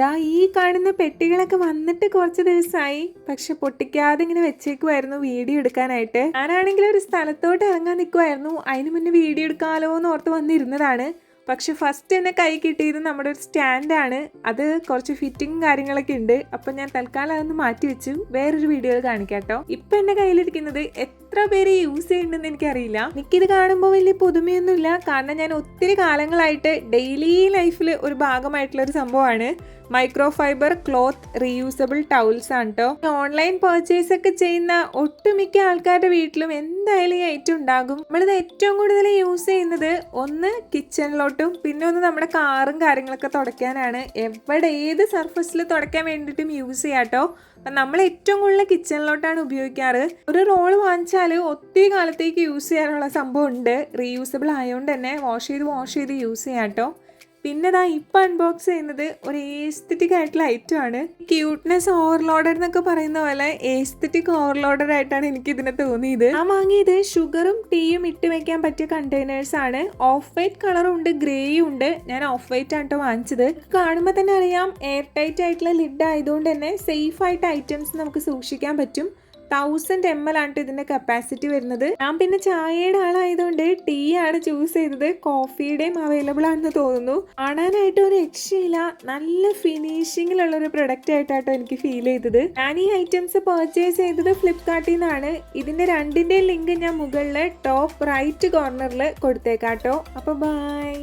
ദാ ഈ കാണുന്ന പെട്ടികളൊക്കെ വന്നിട്ട് കുറച്ച് ദിവസമായി പക്ഷെ പൊട്ടിക്കാതെ ഇങ്ങനെ വെച്ചേക്കുമായിരുന്നു വീഡിയോ എടുക്കാനായിട്ട്. ഞാനാണെങ്കിൽ ഒരു സ്ഥലത്തോട്ട് ഇറങ്ങാൻ നിൽക്കുമായിരുന്നു അതിന് മുന്നേ വീഡിയോ എടുക്കാമല്ലോ എന്ന് ഓർത്ത് വന്നിരുന്നതാണ്. പക്ഷെ ഫസ്റ്റ് എന്നെ കൈ കിട്ടിയത് നമ്മുടെ ഒരു സ്റ്റാൻഡാണ്. അത് കുറച്ച് ഫിറ്റിംഗ് കാര്യങ്ങളൊക്കെ ഉണ്ട്. അപ്പം ഞാൻ തൽക്കാലം അതൊന്ന് മാറ്റി വെച്ചു വേറൊരു വീഡിയോയിൽ കാണിക്കാം കേട്ടോ. ഇപ്പം എന്റെ കയ്യിലിരിക്കുന്നത് എത്ര പേര് യൂസ് ചെയ്യുന്നുണ്ടെന്ന് എനിക്കറിയില്ല. എനിക്കിത് കാണുമ്പോൾ വലിയ പുതുമയൊന്നുമില്ല. കാരണം ഞാൻ ഒത്തിരി കാലങ്ങളായിട്ട് ഡെയിലി ലൈഫിൽ ഒരു ഭാഗമായിട്ടുള്ള ഒരു സംഭവമാണ്. Micro fibre cloth reusable towels ആണ് കേട്ടോ ഓൺലൈൻ പർച്ചേസ് ഒക്കെ ചെയ്യുന്ന ഒട്ടുമിക്ക ആൾക്കാരുടെ വീട്ടിലും എന്തായാലും ഈ ഐറ്റം ഉണ്ടാകും. നമ്മളിത് ഏറ്റവും കൂടുതൽ യൂസ് ചെയ്യുന്നത് ഒന്ന് കിച്ചണിലോട്ടും പിന്നെ ഒന്ന് നമ്മുടെ കാറും കാര്യങ്ങളൊക്കെ തുടയ്ക്കാനാണ്. എവിടെ ഏത് സർഫസിൽ തുടയ്ക്കാൻ വേണ്ടിയിട്ടും യൂസ് ചെയ്യാം കേട്ടോ അപ്പം നമ്മൾ ഏറ്റവും കൂടുതൽ കിച്ചണിലോട്ടാണ് ഉപയോഗിക്കാറ്. ഒരു റോൾ വാങ്ങിച്ചാൽ ഒത്തിരി കാലത്തേക്ക് യൂസ് ചെയ്യാനുള്ള സംഭവം ഉണ്ട്. റീയൂസബിൾ ആയതുകൊണ്ട് തന്നെ വാഷ് ചെയ്ത് വാഷ് ചെയ്ത് യൂസ് ചെയ്യാം കേട്ടോ പിന്നെ ദാ ഇപ്പം അൺബോക്സ് ചെയ്യുന്നത് ഒരു ഏസ്തറ്റിക് ആയിട്ടുള്ള ഐറ്റം ആണ്. ക്യൂട്ട്നെസ് ഓവർലോഡഡ് എന്നൊക്കെ പറയുന്ന പോലെ ഏസ്തറ്റിക് ഓവർലോഡർ ആയിട്ടാണ് എനിക്ക് ഇതിനെ തോന്നിയത്. ഞാൻ വാങ്ങിയത് ഷുഗറും ടീയും ഇട്ട് വെക്കാൻ പറ്റിയ കണ്ടെയ്നേഴ്സ് ആണ്. ഓഫ് വൈറ്റ് കളറും ഉണ്ട് ഗ്രേയും ഉണ്ട്. ഞാൻ ഓഫ് വൈറ്റ് ആണ് വാങ്ങിച്ചത്. കാണുമ്പോൾ തന്നെ അറിയാം എയർ ടൈറ്റ് ആയിട്ടുള്ള ലിഡ് ആയതുകൊണ്ട് തന്നെ സേഫ് ആയിട്ട് ഐറ്റംസ് നമുക്ക് സൂക്ഷിക്കാൻ പറ്റും. തൗസൻഡ് എം എൽ ആണ് ഇതിന്റെ കപ്പാസിറ്റി വരുന്നത്. ഞാൻ പിന്നെ ചായയുടെ ആളായതുകൊണ്ട് ടീ ആണ് ചൂസ് ചെയ്തത്. കോഫിയുടെയും അവൈലബിൾ ആണെന്ന് തോന്നുന്നു. കാണാനായിട്ട് ഒരു രക്ഷയില്ല. നല്ല ഫിനിഷിങ്ങിലുള്ള ഒരു പ്രൊഡക്റ്റ് ആയിട്ടാട്ടോ എനിക്ക് ഫീൽ ചെയ്തത്. ഞാൻ ഈ ഐറ്റംസ് പർച്ചേസ് ചെയ്തത് ഫ്ലിപ്കാർട്ടിൽ നിന്നാണ്. ഇതിന്റെ രണ്ടിന്റെയും ലിങ്ക് ഞാൻ മുകളിൽ ടോപ്പ് റൈറ്റ് കോർണറിൽ കൊടുത്തേക്കാട്ടോ. അപ്പോൾ ബൈ